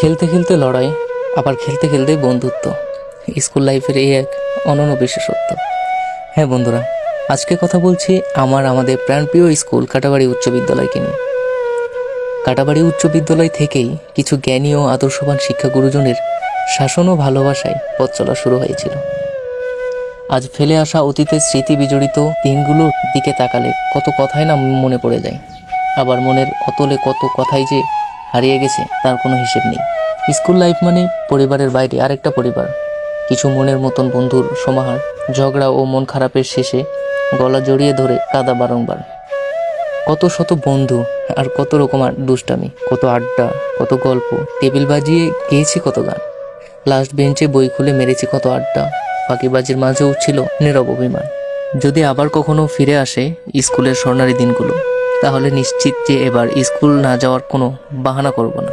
খেলতে খেলতে লড়াই, আবার খেলতে খেলতে বন্ধুত্ব। স্কুল লাইফের এই এক অনন্য বিশেষত্ব। হ্যাঁ বন্ধুরা, আজকে কথা বলছি আমার আমাদের প্রাণপ্রিয় স্কুল কাটাবাড়ি উচ্চ বিদ্যালয়কে নিয়ে। কাটাবাড়ি উচ্চ বিদ্যালয় থেকেই কিছু জ্ঞানী ও আদর্শবান শিক্ষা গুরুজনের শাসন ও ভালোবাসায় পথ চলা শুরু হয়েছিল। আজ ফেলে আসা অতীতের স্মৃতি বিজড়িত দিনগুলোর দিকে তাকালে কত কথাই না মনে পড়ে যায়। আবার মনের অতলে কত কথাই যে হারিয়ে গেছে, তার কোনো হিসেব নেই। স্কুল লাইফ মানে পরিবারের বাইরে আরেকটা পরিবার। কিছু মনের মতন বন্ধুর সমাহার, ঝগড়া ও মন খারাপের শেষে গলা জড়িয়ে ধরে কাদা বারংবার। কত শত বন্ধু আর কত রকম দুষ্টামি, কত আড্ডা, কত গল্প, টেবিল বাজিয়ে গেয়েছি কত গান। লাস্ট বেঞ্চে বই খুলে মেরেছি কত আড্ডা, ফাঁকিবাজির মাঝেও ছিল নীরব অভিমান। যদি আবার কখনো ফিরে আসে স্কুলের স্বর্ণালী দিনগুলো। তাহলে নিশ্চিত যে এবার স্কুল না যাওয়ার কোনো বাহানা করব না।